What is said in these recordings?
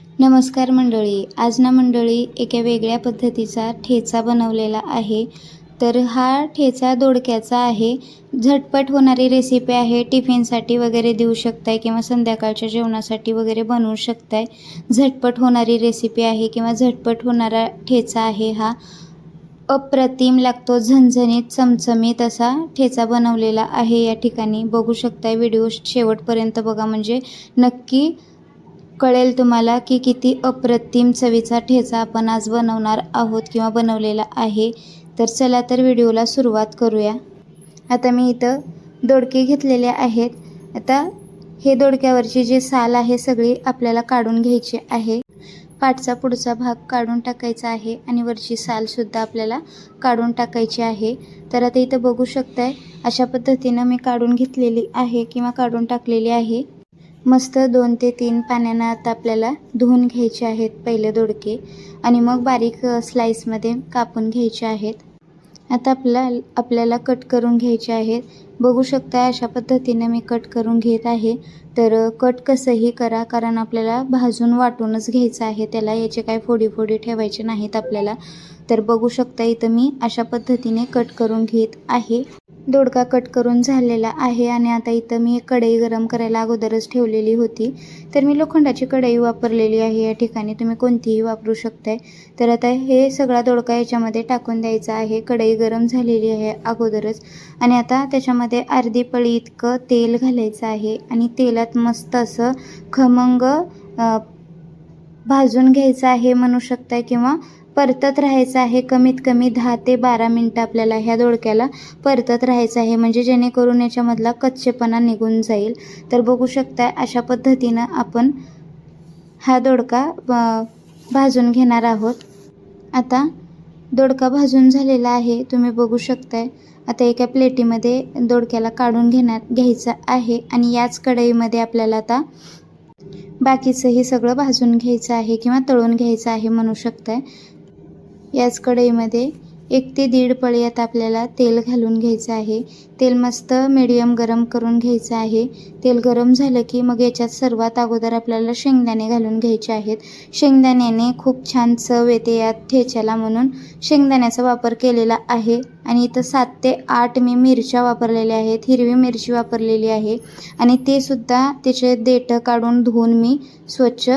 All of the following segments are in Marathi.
नमस्कार मंडळी. आज ना मंडळी एका वेगळ्या पद्धतीचा ठेचा बनवलेला आहे. तर हा ठेचा दोडक्याचा आहे. झटपट होणारी रेसिपी आहे. टिफिनसाठी वगैरे देऊ शकताय किंवा संध्याकाळच्या जेवणासाठी वगैरे बनवू शकताय. झटपट होणारी रेसिपी आहे किंवा झटपट होणारा ठेचा आहे हा. अप्रतिम लागतो झणझणीत चमचमीत असा ठेचा बनवलेला आहे या ठिकाणी. बघू शकताय व्हिडिओ शेवटपर्यंत बघा. म्हणजे नक्की कळेल तुम्हाला की किती अप्रतिम चवीचा ठेचा आपण आज बनवणार आहोत किंवा बनवलेला आहे. तर चला तर व्हिडिओला सुरुवात करूया. आता मी इथं दोडके घेतलेले आहेत. आता हे दोडक्यावरची जी साल आहे सगळी आपल्याला काढून घ्यायची आहे. पाठचा पुढचा भाग काढून टाकायचा आहे आणि वरची सालसुद्धा आपल्याला काढून टाकायची आहे. तर आता इथं बघू शकताय अशा पद्धतीनं मी काढून घेतलेली आहे किंवा काढून टाकलेली आहे. मस्त दोन ते तीन पाण्यानं आता आपल्याला धुवून घ्यायचे आहेत पहिले दोडके आणि मग बारीक स्लाईसमध्ये कापून घ्यायचे आहेत. आता आपला आपल्याला कट करून घ्यायचे आहेत. बघू शकता अशा पद्धतीने मी कट करून घेत आहे. तर कट कसंही करा कारण आपल्याला भाजून वाटूनच घ्यायचं आहे. त्याला याचे काय फोडी फोडी ठेवायचे नाहीत आपल्याला. तर बघू शकता इथं मी अशा पद्धतीने कट करून घेत आहे. दोडका कट करून झालेला आहे आणि आता इथं मी एक कढई गरम करायला अगोदरच ठेवलेली होती. तर मी लोखंडाची कढई वापरलेली आहे. या ठिकाणी तुम्ही कोणतीही वापरू शकताय. तर आता हे सगळा दोडका याच्यामध्ये टाकून द्यायचा आहे. कढई गरम झालेली आहे अगोदरच. आणि आता त्याच्यामध्ये अर्धी पळी इतकं तेल घालायचं आहे. आणि तेलात मस्त असं खमंग भाजून घ्यायचं आहे म्हणू शकताय किंवा परतत राहायचं आहे कमीत कमी दहा ते बारा मिनटं आपल्याला ह्या दोडक्याला परतत राहायचं आहे म्हणजे जेणेकरून याच्यामधला कच्चेपणा निघून जाईल. तर बघू शकता अशा पद्धतीनं आपण हा दोडका भाजून घेणार आहोत. आता दोडका भाजून झालेला आहे तुम्ही बघू शकताय. आता एका प्लेटीमध्ये दोडक्याला काढून घेणार घ्यायचं आहे आणि याच कढईमध्ये आपल्याला आता बाकीचंही सगळं भाजून घ्यायचं आहे किंवा तळून घ्यायचं आहे म्हणू शकताय. याच कढईमध्ये एक ते दीड पळी आपल्याला तेल घालून घ्यायचं आहे. तेल मस्त मिडियम गरम करून घ्यायचं आहे. तेल गरम झालं की मग याच्यात सर्वात अगोदर आपल्याला शेंगदाणे घालून घ्यायचे आहेत. शेंगदाण्याने खूप छान चव येते या ठेच्याला म्हणून. शेंगदाण्याचा वापर केलेला आहे आणि इथं सात ते आठ मी मिरच्या वापरलेल्या आहेत. हिरवी मिरची वापरलेली आहे. आणि ते सुद्धा त्याचे देठं काढून धुवून मी स्वच्छ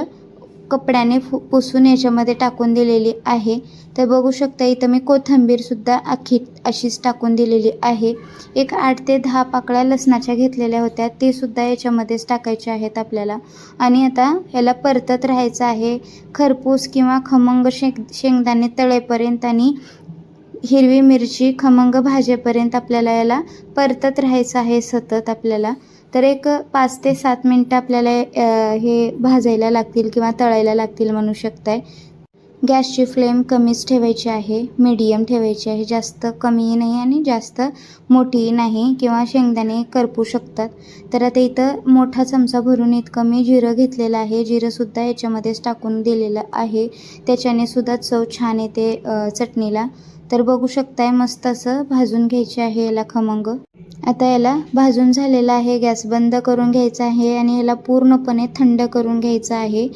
कपड्याने फु पुसून याच्यामध्ये टाकून दिलेली आहे. तर बघू शकता इथं मी कोथिंबीरसुद्धा अख्खी अशीच टाकून दिलेली आहे. एक आठ ते दहा पाकळ्या लसणाच्या घेतलेल्या होत्या. ते सुद्धा याच्यामध्येच टाकायचे आहेत आपल्याला. आणि आता ह्याला परतत राहायचं आहे. खरपूस किंवा खमंग शेंग शेंगदाणे तळेपर्यंत आणि हिरवी मिरची खमंग भाजेपर्यंत आपल्याला याला परतत राहायचं आहे सतत आपल्याला. तर एक पाच ते सात मिनटं आपल्याला हे भाजायला लागतील किंवा तळायला लागतील म्हणू शकताय. गॅसची फ्लेम कमीच ठेवायची आहे मीडियम ठेवायची आहे जास्त कमीही नाही आणि जास्त मोठीही नाही किंवा शेंगदाणे करपू शकतात. तर आता इथं मोठा चमचा भरून इतकं मी जिरं घेतलेलं आहे जिरंसुद्धा याच्यामध्येच टाकून दिलेलं आहे. त्याच्याने सुद्धा चव छान येते चटणीला. तर बघू शकताय मस्त असं भाजून घ्यायचे आहे याला खमंग. आता याला भाजून झालेलं आहे गॅस बंद करून घ्यायचा आहे आणि याला पूर्णपणे थंड करून घ्यायचं आहे.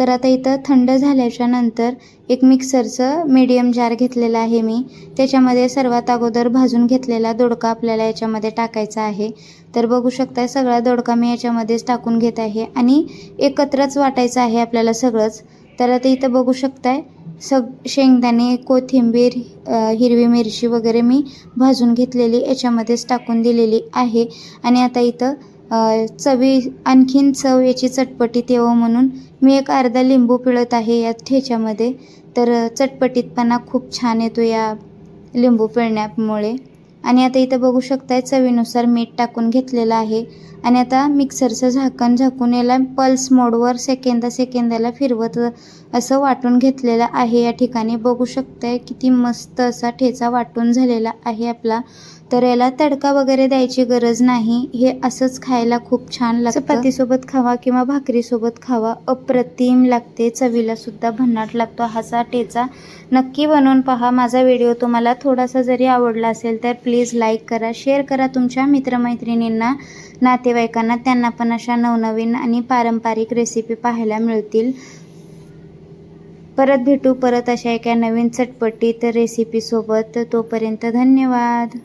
तर आता इथं थंड झाल्याच्यानंतर एक मिक्सरचं मीडियम जार घेतलेला आहे मी. त्याच्यामध्ये सर्वात अगोदर भाजून घेतलेला दोडका आपल्याला याच्यामध्ये टाकायचा आहे. तर बघू शकताय सगळा दोडका मी याच्यामध्येच टाकून घेत आहे आणि एकत्रच वाटायचं आहे आपल्याला सगळंच. तर आता इथं बघू शकताय सग शेंगदाणे कोथिंबीर हिरवी मिरची वगैरे मी भाजून घेतलेली याच्यामध्येच टाकून दिलेली आहे. आणि आता इथं चवी आणखीन चव याची चटपटीत यावं म्हणून मी एक अर्धा लिंबू पिळत आहे या ठेच्यामध्ये. तर चटपटीतपणा खूप छान येतो या लिंबू पिळण्यामुळे. आणि आता इथं बघू शकताय चवीनुसार मीठ टाकून घेतलेलं आहे. आणि आता मिक्सरचं झाकण झाकून याला पल्स मोडवर सेकंदा सेकंदाला फिरवत असं वाटून घेतलेलं आहे. या ठिकाणी बघू शकताय किती मस्त असा ठेचा वाटून झालेला आहे आपला. तर याला तडका वगैरे द्यायची गरज नाही. हे असंच खायला खूप छान लागतं. चपातीसोबत खावा किंवा भाकरीसोबत खावा अप्रतिम लागते. चवीला सुद्धा भन्नाट लागतो. हाचा ठेचा नक्की बनवून पहा. माझा व्हिडिओ तुम्हाला थोडासा जरी आवडला असेल तर प्लीज लाईक करा शेअर करा तुमच्या मित्रमैत्रिणींना. नातेवाईकांना त्यांना पण अशा नवनवीन आणि पारंपरिक रेसिपी पाहायला मिळतील. परत भेटू परत अशा एका नवीन चटपटीत रेसिपीसोबत तोपर्यंत धन्यवाद.